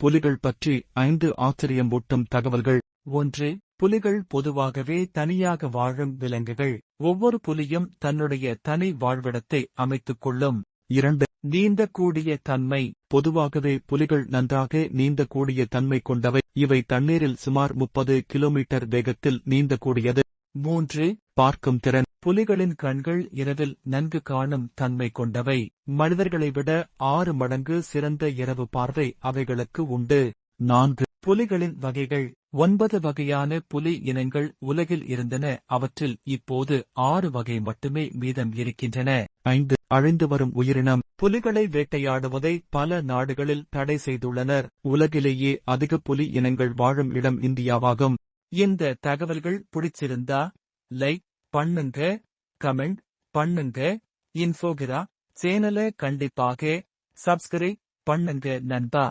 புலிகள் பற்றி ஐந்து ஆச்சரியமூட்டும் தகவல்கள். ஒன்று புலிகள் பொதுவாகவே தனியாக வாழும் விலங்குகள். ஒவ்வொரு புலியும் தன்னுடைய தனி வாழ்விடத்தை அமைத்துக் கொள்ளும். இரண்டு நீந்தக்கூடிய தன்மை. பொதுவாகவே புலிகள் நன்றாக நீந்தக்கூடிய தன்மை கொண்டவை. இவை தண்ணீரில் சுமார் முப்பது கிலோமீட்டர் வேகத்தில் நீந்தக்கூடியது மூன்று பார்க்கும் திறன். புலிகளின் கண்கள் இரவில் நன்கு காணும் தன்மை கொண்டவை. மனிதர்களை விட ஆறு மடங்கு சிறந்த இரவு பார்வை அவைகளுக்கு உண்டு. நான்கு. புலிகளின் வகைகள். ஒன்பது வகையான புலி இனங்கள் உலகில் இருந்தன. அவற்றில் இப்போது ஆறு வகை மட்டுமே மீதம் இருக்கின்றன. ஐந்து. அழிந்து வரும் உயிரினம். புலிகளை வேட்டையாடுவதை பல நாடுகளில் தடை செய்துள்ளனர். உலகிலேயே அதிக புலி இனங்கள் வாழும் இடம் இந்தியாவாகும். இந்த தகவல்கள் பிடிச்சிருந்தா லைக் பண்ணுங்க கமெண்ட் பண்ணுங்க இன்ஃபோகிரா சேனலை கண்டிப்பாக சப்ஸ்கிரைப் பண்ணுங்க நண்பா.